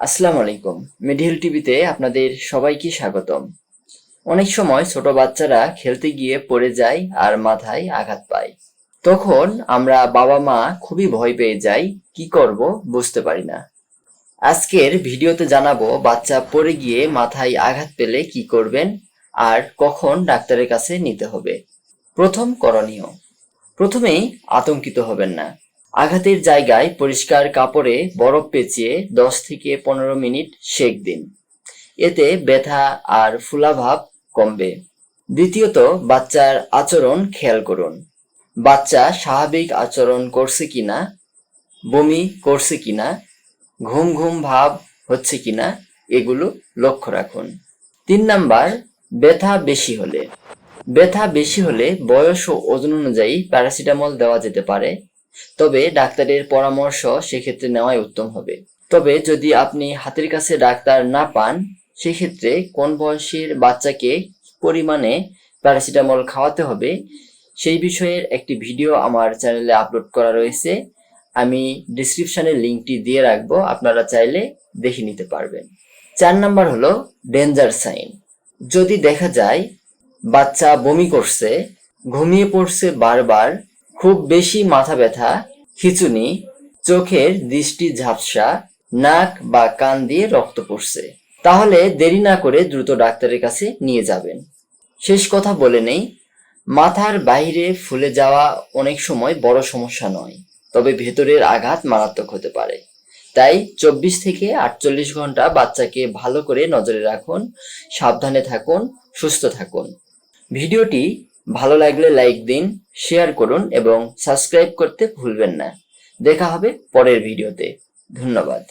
আসসালামু আলাইকুম। মিডিল টিভিতে আপনাদের সবাইকে স্বাগতম। অনেক সময় ছোট বাচ্চারা খেলতে গিয়ে পড়ে যায় আর মাথায় আঘাত পায়। তখন আমরা বাবা মা খুবই ভয় পেয়ে যাই, কি করব বুঝতে পারি না। আজকের ভিডিওতে জানাব বাচ্চা পড়ে গিয়ে মাথায় আঘাত পেলে কি করবেন আর কখন ডাক্তারের কাছে নিতে হবে। প্রথম করণীয়, প্রথমেই আতঙ্কিত হবেন না। আঘাতের জায়গায় পরিষ্কার কাপড়ে বরফ পেঁচিয়ে দশ থেকে পনেরো মিনিট সেক দিন। এতে ব্যথা আর ফুলাভাব কমবে। দ্বিতীয়ত, বাচ্চার আচরণ খেয়াল করুন। বাচ্চা স্বাভাবিক আচরণ করছে কিনা, বমি করছে কিনা, ঘুম ঘুম ভাব হচ্ছে কিনা, এগুলো লক্ষ্য রাখুন। তিন নাম্বার, ব্যথা বেশি হলে। ব্যথা বেশি হলে বয়স ও ওজন অনুযায়ী প্যারাসিটামল দেওয়া যেতে পারে। তবে ডাক্তারের পরামর্শ সেক্ষেত্রে নেওয়াই উত্তম হবে। তবে যদি আপনি হাতের কাছে ডাক্তার না পান, সেক্ষেত্রে কোন বয়সের বাচ্চাকে পরিমাণে প্যারাসিটামল খাওয়াতে হবে, সেই বিষয়ের একটি ভিডিও আমার চ্যানেলে আপলোড করা রয়েছে। আমি ডিসক্রিপশনে লিঙ্কটি দিয়ে রাখব, আপনারা চাইলে দেখে নিতে পারবেন। চার নাম্বার হলো ডেঞ্জার সাইন। যদি দেখা যায় বাচ্চা বমি করছে, ঘুমিয়ে পড়ছে বারবার খুব বেশি মাথা ব্যথা, খিচুনি, চোখের দৃষ্টি ঝাপসা, নাক বা কান দিয়ে রক্ত পড়ছে। তাহলে দেরি না করে দ্রুত ডাক্তারের কাছে নিয়ে যাবেন। শেষ কথা বলে নেই, মাথার বাইরে ফুলে যাওয়া অনেক সময় বড় সমস্যা নয়, তবে ভেতরের আঘাত মারাত্মক হতে পারে। তাই চব্বিশ থেকে আটচল্লিশ ঘণ্টা বাচ্চাকে ভালো করে নজরে রাখুন, সাবধানে থাকুন, সুস্থ থাকুন। ভিডিওটি ভালো লাগলে লাইক দিন শেয়ার করুন এবং সাবস্ক্রাইব করতে ভুলবেন না। দেখা হবে পরের ভিডিওতে ধন্যবাদ।